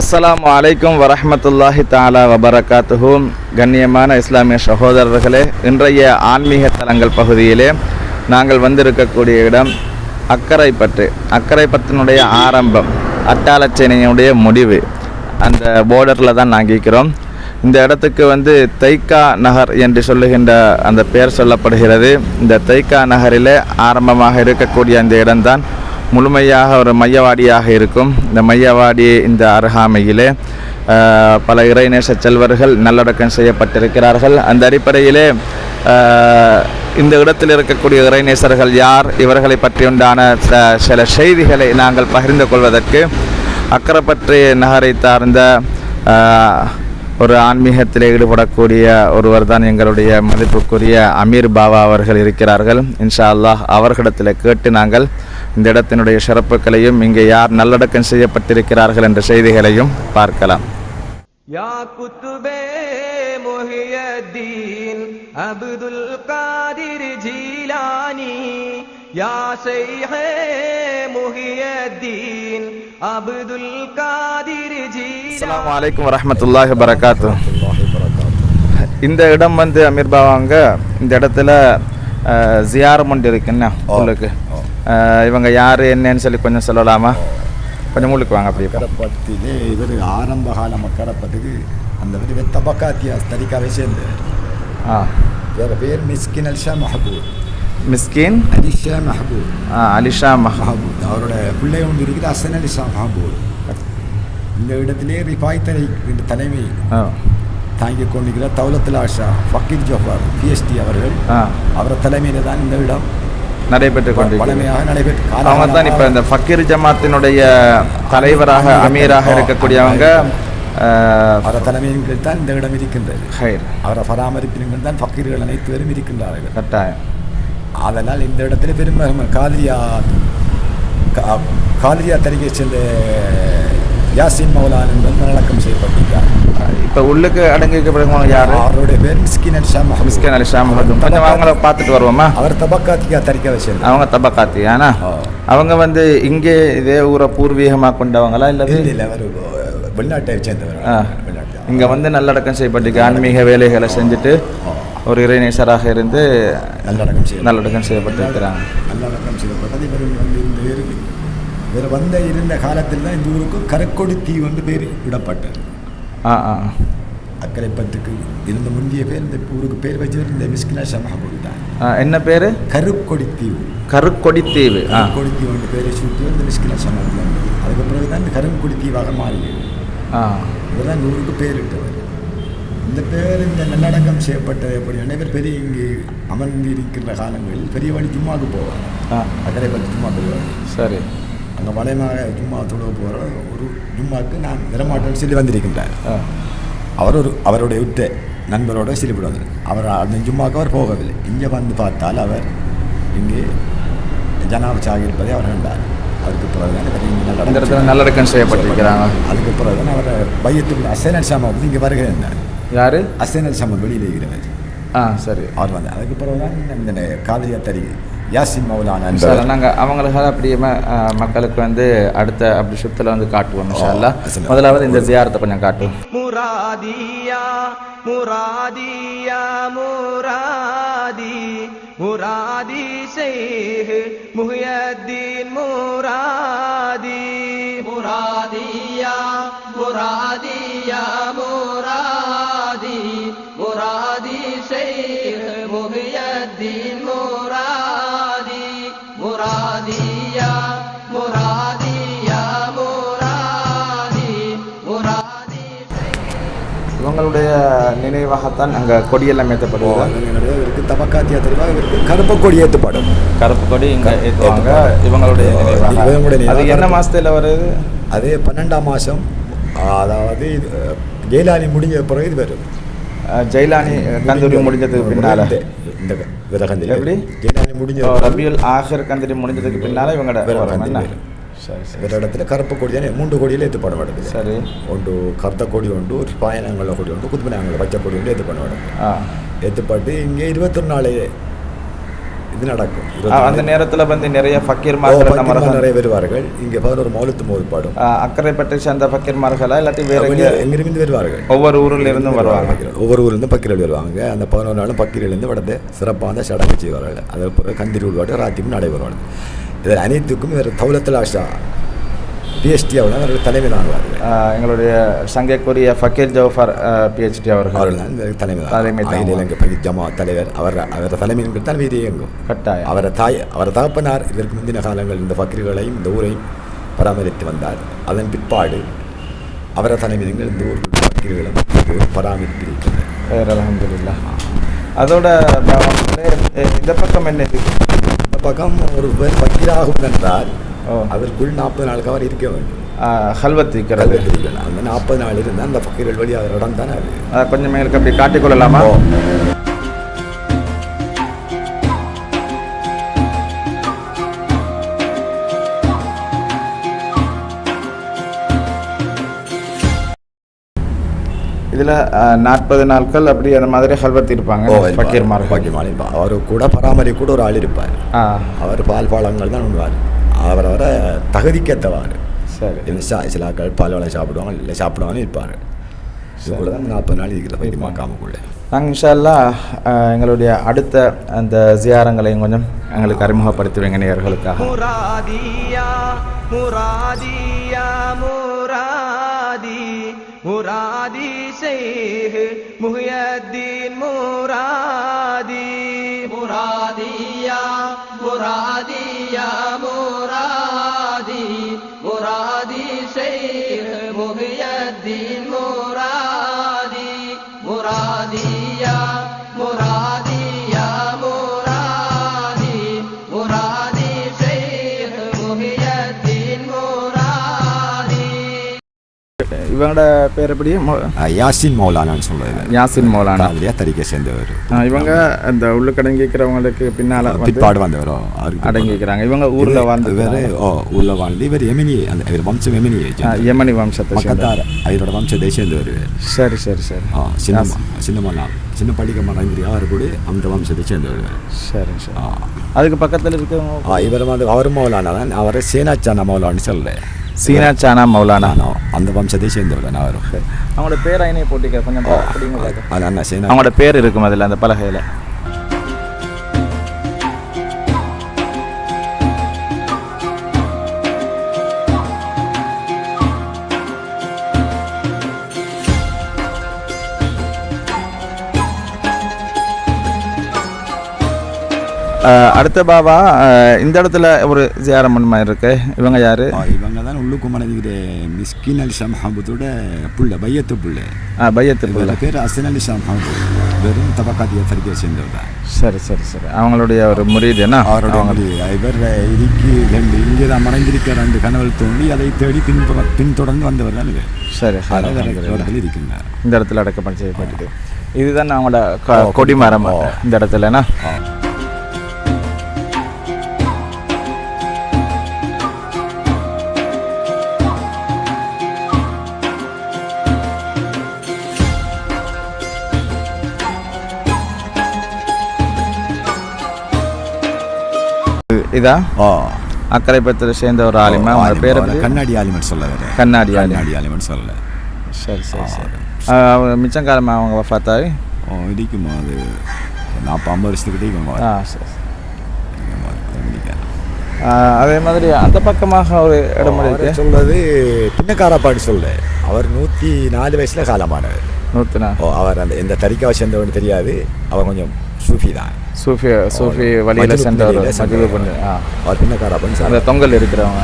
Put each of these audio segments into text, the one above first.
அஸ்ஸலாமு அலைக்கும் வரஹ்மத்துல்லாஹி தாலா வபரகாத்துஹூம் கண்ணியமான இஸ்லாமிய சகோதரர்களே இன்றைய ஆன்மீக தலங்கள் பகுதியிலே நாங்கள் வந்திருக்கக்கூடிய இடம் அக்கரைப்பற்று அக்கரைப்பற்றினுடைய ஆரம்பம் அட்டாளச்சேனையுடைய முடிவு. அந்த போர்டரில் தான் நாங்கள் இருக்கிறோம். இந்த இடத்துக்கு வந்து தைக்கா நகர் என்று சொல்லுகின்ற அந்த பெயர் சொல்லப்படுகிறது. இந்த தைக்கா நகரிலே ஆரம்பமாக இருக்கக்கூடிய அந்த இடம்தான் முழுமையாக ஒரு மையவாடியாக இருக்கும். இந்த மையவாடி இந்த அருகாமையிலே பல இறைநேச செல்வர்கள் நல்லடக்கம் செய்யப்பட்டிருக்கிறார்கள். அந்த அடிப்படையிலே இந்த இடத்தில் இருக்கக்கூடிய இறைநேசர்கள் யார் இவர்களை பற்றியுண்டான ச- சில செய்திகளை நாங்கள் பகிர்ந்து கொள்வதற்கு அக்கரைப்பற்று நகரை சார்ந்த ஒரு ஆன்மீகத்தில் ஈடுபடக்கூடிய ஒருவர் தான் எங்களுடைய மதிப்புக்குரிய அமீர் பாபா அவர்கள் இருக்கிறார்கள். இன்ஷா அல்லாஹ் அவர்களிடத்தில் கேட்டு நாங்கள் இந்த இடத்தினுடைய சிறப்புகளையும் இங்கே யார் நல்லடக்கம் செய்யப்பட்டிருக்கிறார்கள் என்ற செய்திகளையும் பார்க்கலாம். யா குத்துபே முஹியதீன் அப்துல் காதிர் ஜி يا شيخ محي الدين عبد القادر جي السلام عليكم ورحمة الله இந்த இடம் வந்து அமீர் அமீர்பாவாங்க இந்த இடத்துல ஜியாரம் ஒன்று இருக்குன்னா உங்களுக்கு இவங்க யார் என்னன்னு சொல்லி கொஞ்சம் சொல்லலாமா? கொஞ்சம் உங்களுக்கு வாங்க அப்படியே மக்கரப்பத்திலே இவர் ஆரம்ப கால மக்கரப்பத்துக்கு அந்த வெத்தபக்காத்தியா தரிக்காவே சேர்ந்து வேறு பேர் மிஸ்கின் அல்ஷா மஹபூர் மிஸ்கின்? அலிஷா மஹபூர். ஆ, அலிஷா மஹா மஹபூர். அவரோட பிள்ளை ஒன்று இருக்குது அசன் அலிஷா மஹபூர். இந்த இடத்திலே ரிபாய் தலை தலைமை ஆ. தாங்கிக் கொண்டிருக்கிற தௌலத்துல் ஆஷா ஃபக்கீர் ஜோஃபார் பிஎஸ்டி அவர்கள். அவர தலைமையில் தான் இந்த இடம் நடைபெற்று கொண்டிருக்கிறது. நடைபெற்று அவங்க தான் இப்போ இந்த ஃபக்கீர் ஜமாத்தினுடைய தலைவராக அமீராக இருக்கக்கூடியவங்க அவர தலைமையின் கீழ் தான் இந்த இடம் இருக்கின்றது. ஹைர். அவரை பராமரிப்பின் தான் ஃபக்கீர்கள் அனைத்து பேரும் இருக்கின்றார்கள். கட்டாயம். அதனால் இந்த இடத்துல பெரும்பாலும் காதிரியா காதிரியா தரிகை சேர்ந்த யாசின் மௌலான் என்பது நல்லடக்கம் செய்யப்பட்டிருக்கார் இப்போ உள்ளுக்கு அடங்கி இருக்கப்படுறவங்க யாரு? அவருடைய பேர் மிஸ்கின் அல் ஷா முஹம்மது. மிஸ்கின் அலி ஷா முகதும் கொஞ்சம் அவங்கள பார்த்துட்டு வருவோமா? அவர் தபக்காத்திகா தரிக்கை சேர்ந்தார் அவங்க தபக்காத்தி ஆனா. அவங்க வந்து இங்கே இதே ஊரை பூர்வீகமாக கொண்டவங்களா இல்லை இல்லை அவர் வெளிநாட்டை சேர்ந்தவர். வெளிநாட்டு. இங்கே வந்து நல்லடக்கம் செய்யப்பட்டிருக்கு ஆன்மீக வேலைகளை செஞ்சுட்டு ஒரு இறைநேசராக இருந்து நல்லடக்கம் செய்ய நல்லடக்கம் செய்யப்பட்டிருக்கிறாங்க. நல்லடக்கம் செய்யப்பட்டது. இவர் வந்து இந்த பேருக்கு இவர் வந்த இருந்த காலத்தில் தான் இந்த ஊருக்கு கரக்கொடி தீ வந்து பேர் விடப்பட்டது ஆ ஆ. அக்கரைப்பத்துக்கு இருந்த முந்தைய பேர் இந்த ஊருக்கு பேர் வச்சவர் இந்த மிஸ்கினா தான். ஆ, என்ன பேர்? கருக்கொடி தீவு கருங்கொடி தீவு என்ற பேரை சுற்றி வந்து மிஸ்கினா வந்தது அதுக்கு பிறகு தான் இந்த கருங்கொடி தீவாக மாறியது. ஆ. இவர் தான் இந்த ஊருக்கு பேரிட்டவர். இந்த பேர் இந்த நல்லடக்கம் செய்யப்பட்டது எப்படி? அனைவர் பெரிய இங்கே அமர்ந்து இருக்கின்ற காலங்களில் பெரிய வழி ஜும்மாவுக்கு போவார். ஆ. அக்கரைப்பத்து ஜும்மா போவார் சரி. அங்கே வளையமாக ஜும்மா தொழுவ போகிற ஒரு ஜும்மாவுக்கு நான் வரமாட்டேன்னு சொல்லி வந்திருக்கின்றார். அவர் ஒரு அவருடைய உற்ற நண்பரோட சிலிப்பிட வந்தார் அவர் அந்த ஜும்மாவுக்கு அவர் போகவில்லை. இங்கே வந்து பார்த்தால் அவர் இங்கே ஜனாபச்சாக இருப்பதை அவர் கண்டார். அதுக்கு பிறகுதான் நல்லடக்கம் செய்யப்பட்டிருக்கிறாங்க. அதுக்கு பிறகுதான் அவர் பையத்துக்கு அசேனல் சாமா வந்து இங்கே வருகிறார் யார்? அசன் அல் சமூல் ஆ சரி. அவர் வந்து அதுக்கு பிறகு தான் காதலியா தறி யாசின் மௌலான சார் நாங்கள் அவங்களுக்காக அப்படியே மக்களுக்கு வந்து அடுத்த அப்படி சுத்தில் வந்து காட்டுவோம் இன்ஷால்லா முதலாவது இந்த ஜியாரத்தை கொஞ்சம் காட்டுவோம். முராதியா முராதியா முராதி. முராதி செய்ஹ் முஹியத்தீன் முராதி. முராதியா முராதியா முராதி. شيخ محي الدين مرادي مرادي இவங்களுடைய நினைவாகத்தான் அங்கே கொடியெல்லாம் ஏற்றப்படுவாங்க இவருக்கு தபக்காத்தியா தெரிவா இவருக்கு கருப்பு கொடி ஏற்றப்படும் கருப்பு கொடி இங்கே ஏற்றுவாங்க. இவங்களுடைய இவங்களுடைய அது என்ன மாதத்தில் வருது? அதே பன்னெண்டாம் மாதம் அதாவது இது ஜெயலலிதா முடிஞ்ச பிறகு இது வரும் ஜெயிலானி கந்தூரி முடிஞ்சதுக்கு பின்னால எப்படி? ஜெயிலானி முடிஞ்ச ரபியுல் ஆஹிர் கந்தூரி முடிஞ்சதுக்கு பின்னால இவங்களோட வேற இடத்துல கருப்பு கொடி தானே மூன்று கொடியில் ஏற்றுப்பட மாட்டேங்குது சரி ஒன்று கருத்த கொடி உண்டு ஒரு பாயனங்கள கொடி உண்டு குத்துமனாங்கள பச்சை கொடி உண்டு ஏற்றுப்பட மாட்டேங்குது ஆ ஏற்றுப்பட்டு இங்கே இருபத்தொரு நாள் இது நடக்கும். அந்த நேரத்துல வந்து நிறைய ஃபக்கீர்மார்கள் நிறைய வருவார்கள் இங்கே பதினோரு மௌலத்து மோதுப்பாடும் அக்கரைப்பட்டு சேர்ந்த ஃபக்கீர்மார்களா இல்லாட்டி வேற எங்க எங்கிருந்து வருவார்கள் ஒவ்வொரு ஊர்ல இருந்தும் வருவாங்க. ஒவ்வொரு ஊர்லேருந்து பக்கீரல் வருவாங்க அந்த பதினோரு நாளும் பக்கீரிலிருந்து வடந்து சிறப்பான சடங்கு செய்வார்கள். அது பிறகு கந்திரி உள்வாடு ராத்தியும் நடைபெறுவார்கள். இதில் அனைத்துக்கும் இவர் தௌலத்தில் ஆஷா. பிஎஸ்டி அவர்கள் அவர்கள் தலைமை தாங்குவார்கள் ஆ, எங்களுடைய சங்கைக்குரிய ஃபக்கீர் ஜோஃபர் பிஹெச்டி அவர்கள். அவர்கள் தலைமை தலைமை இலங்கை பகி ஜமா தலைவர் அவர் அவர் தலைமையின் தலைமை இயங்கும். கட்டாயம். அவரை தாய் அவர் தகப்பனார் இதற்கு முந்தின காலங்கள் இந்த பக்ரிகளையும் இந்த ஊரையும் பராமரித்து வந்தார். அதன் பிற்பாடு அவரை தலைமையில் இந்த ஊர் பக்ரிகளும் பராமரித்து இருக்கிறது வேற அலமதுல்லா. அதோட இந்த பக்கம் என்ன இந்த பக்கம் ஒரு பேர் பக்கீராகும் என்றால் அதற்குள் நாற்பது நாளுக்கு அவர் இருக்க வேண்டும். ஹல்வத் இருக்கிறது. அந்த நாற்பது நாள் இருந்தால் அந்த பக்கீர்கள் வழி அவர் இடம் தானே அது? அதை கொஞ்சம் மேலுக்கு அப்படி காட்டிக்கொள்ளலாமா. இதுல நாற்பது நாட்கள் அப்படி அந்த மாதிரி ஹல்வத் இருப்பாங்க ஓ, ஃபக்கீர்மார்கள் பக்கீர்மார்கள் இருப்பார். அவர் கூட பராமரிக்க கூட ஒரு ஆள் இருப்பார். அவர் பால் பாலங்கள் தான் உண்ணுவார். அவர் அவரை தகுதிக்கேற்றவார் சரி. இந்த சா சிலாக்கள் பால் வளை சாப்பிடுவாங்க இல்லை சாப்பிடுவாங்க இருப்பார். இதுக்குள்ள தான் நாற்பது நாள் இருக்கிற பைத்தியமா காமக்குள்ளே. நாங்கள் இன்ஷால்லா எங்களுடைய அடுத்த அந்த ஜியாரங்களையும் கொஞ்சம் எங்களுக்கு அறிமுகப்படுத்துவீங்க நேயர்களுக்காக. முராதியா முராதியா முராதி مرادی شیخ محی الدین مرادی مرادیا مرادیا مرادی مرادی شیخ محی الدین مرادی இவங்களோட பேர் எப்படி யாசின் மௌலானான்னு சொல்றது யாசின் மௌலானா தறிக்கை சேர்ந்தவர் இவங்க அந்த உள்ளுக்கடங்கிக்கிறவங்களுக்கு பின்னால பிற்பாடு வந்தவரோ அடங்கிக்கிறாங்க இவங்க ஊர்ல வாழ்ந்து இவர் ஓ ஊர்ல வாழ்ந்து இவர் எமினி அந்த இவர் வம்சம் எமினி யமனி வம்சத்தை சேர்ந்த மக்கத்தார் அவரோட வம்சத்தை சேர்ந்தவர் சரி சரி சரி ஆ சின்ன சின்ன மன்னா சின்ன படிக்க மாட்டாங்க அவர் கூட அந்த வம்சத்தை சேர்ந்தவர் சரி சரி அதுக்கு பக்கத்துல இருக்கவங்க இவர் வந்து அவர் மௌலானா அவரை சேனாச்சானா மௌலான்னு சொல்லல சீனா சானா மௌலானா நான் அந்த வம்சத்தை சேர்ந்தவர் தான் அவரும். அவங்களோட பேர் ஐனே போட்டிக்க கொஞ்சம் அப்படிங்க பாருங்க. அது அண்ணா சேனா அவங்களோட பேர் இருக்கும் அதில் அந்த பலகையில் அடுத்த பாபா இந்த இடத்துல ஒரு ஜியாரம் பண்ண இருக்கு. இவங்க யாரு? இவங்க தான் உள்ளுக்கு மனதிக்கிற மிஸ்கின் அலி ஷா மஹபூத்தோட புள்ள பையத்து புள்ள. பையத்து இவரோட பேர் அசன் அலி ஷா மஹபூத் வெறும் தபக்காத்திய தரிக்கை சேர்ந்தவர் தான். சரி சரி சரி. அவங்களுடைய ஒரு முரீது என்ன? அவரோட மொழி இவர் இருக்கு ரெண்டு இங்கே தான் மறைந்திருக்க ரெண்டு கனவுகள் தோண்டி அதை தேடி பின் பின்தொடர்ந்து வந்தவர் தான் இவர். சரி இருக்கின்றார் இந்த இடத்துல அடக்கப்பட்டு செய்யப்பட்டது இதுதான் அவங்களோட கொடிமரம். இந்த இடத்துல இது- ஓ அக்கரைப்பத்தில் சேர்ந்த ஒரு ஆலிமா அவங்க பேர்? கண்ணாடி ஆலிமெண்ட் சொல்ல கண்ணாடி கண்ணாடி ஆலிமெண்ட் சொல்லல. சரி சரி சரி. மிச்சம் காலமாக அவங்க வஃபாத்தாய் ஓ இடிக்குமா அது? நாற்பது ஐம்பது வருஷத்துக்கு இடிக்குமா ஆ சரி அதே? மாதிரி அந்த பக்கமாக ஒரு இடம் சொல்றது பின்னக்காரப்பாடு சொல்ல அவர் நூற்றி நாலு வயசுல காலமானவர். நூற்றுனா ஓ அவர் அந்த எந்த தறிக்காவை சேர்ந்தவன்னு தெரியாது. அவர் கொஞ்சம் சூஃபி தான். சூஃபி சூஃபி வழியில் மஜ்னுப் சென்ற ஒரு நிலையில மஜ்லு. பண்ணு. அவர் பின்னக்காரப்பான்னு அந்த சொல்ல தொங்கல் இருக்கிறவங்க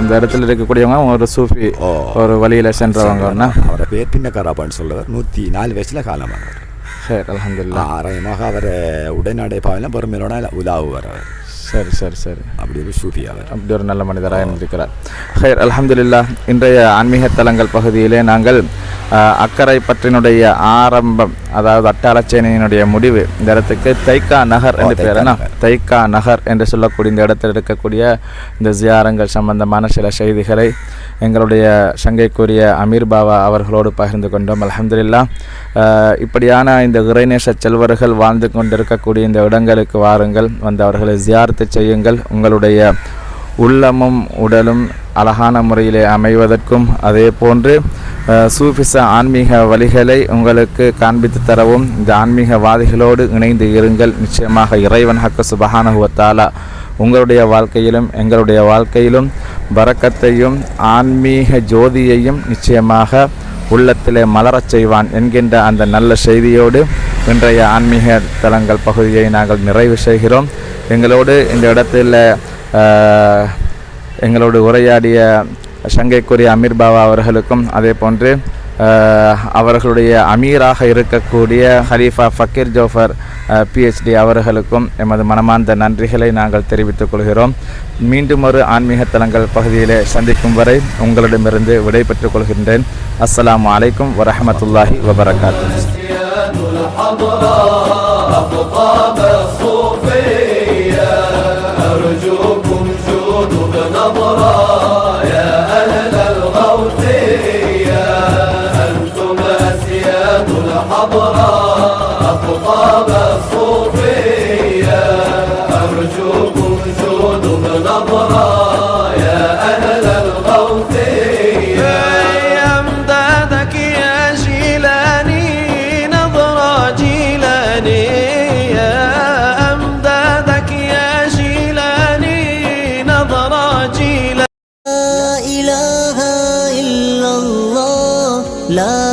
அந்த இடத்துல இருக்கக்கூடியவங்க ஒரு சூஃபி. ஒரு வழியில சென்றவங்கன்னா அவரை பேர் பின்னக்காரப்பான்னு சொல்லவர். நூற்றி நாலு வயசுல காலமானவர் சரி அல்ஹம்துலில்லாஹ். ஆரம்பமாக அவர் உடனடை பாவலாம் பெருமையோட உலாவுவார் அவர். சரி சரி சரி. அப்படி ஒரு சூஃபி அவர் அப்படி ஒரு நல்ல மனிதராக இருந்திருக்கிறார். ஹைர் அல்ஹம்துலில்லாஹ் இன்றைய ஆன்மீக தலங்கள் பகுதியிலே நாங்கள் அக்கரை பற்றினுடைய ஆரம்பம் அதாவது அட்டாளச்சேனையினுடைய முடிவு. இந்த இடத்துக்கு தைக்கா நகர் என்று தைக்கா பேர். தைக்கா நகர் என்று சொல்லக்கூடிய இந்த இடத்தில் இருக்கக்கூடிய இந்த ஜியாரங்கள் சம்பந்தமான சில செய்திகளை எங்களுடைய சங்கைக்குரிய அமீர் பாவா அவர்களோடு பகிர்ந்து கொண்டோம். அல்ஹம்துலில்லாஹ். அஹ், இப்படியான இந்த இறைநேச செல்வர்கள் வாழ்ந்து கொண்டிருக்கக்கூடிய இந்த இடங்களுக்கு வாருங்கள். வந்து அவர்களை ஜியார்த்து செய்யுங்கள். உங்களுடைய உள்ளமும் உடலும் அழகான முறையிலே அமைவதற்கும் அதே போன்று சூஃபிச ஆன்மீக வழிகளை உங்களுக்கு காண்பித்து தரவும் இந்த ஆன்மீகவாதிகளோடு இணைந்து இருங்கள். நிச்சயமாக இறைவன் ஹக்க சுபஹானஹுவத்தாலா உங்களுடைய வாழ்க்கையிலும் எங்களுடைய வாழ்க்கையிலும் வரக்கத்தையும் ஆன்மீக ஜோதியையும் நிச்சயமாக உள்ளத்திலே மலரச் செய்வான் என்கின்ற அந்த நல்ல செய்தியோடு இன்றைய ஆன்மீக தலங்கள் பகுதியை நாங்கள் நிறைவு செய்கிறோம். எங்களோடு இந்த இடத்தில் எங்களோடு உரையாடிய சங்கைக்குரிய அமீர் பாபா அவர்களுக்கும் அதே போன்று அவர்களுடைய அமீராக இருக்கக்கூடிய ஹலீஃபா ஃபக்கீர் ஜோஃபர் பிஹெச்டி அவர்களுக்கும் எமது மனமார்ந்த நன்றிகளை நாங்கள் தெரிவித்துக் கொள்கிறோம். மீண்டும் ஒரு ஆன்மீக தலங்கள் பகுதியிலே சந்திக்கும் வரை உங்களிடமிருந்து விடைபெற்றுக் கொள்கின்றேன். அஸ்லாம் அலைக்கும் வரஹமத்துல்லாஹி வபரகாத்து أسياد الحضرة أقطاب الصوفية. أرجوكم جودوا بنظرة يا أهل الغوثية. يا أمدادك يا جيلاني نظرة جيلاني. يا أمدادك يا جيلاني نظرة جيلاني. لا إله إلا الله لا إله إلا الله لا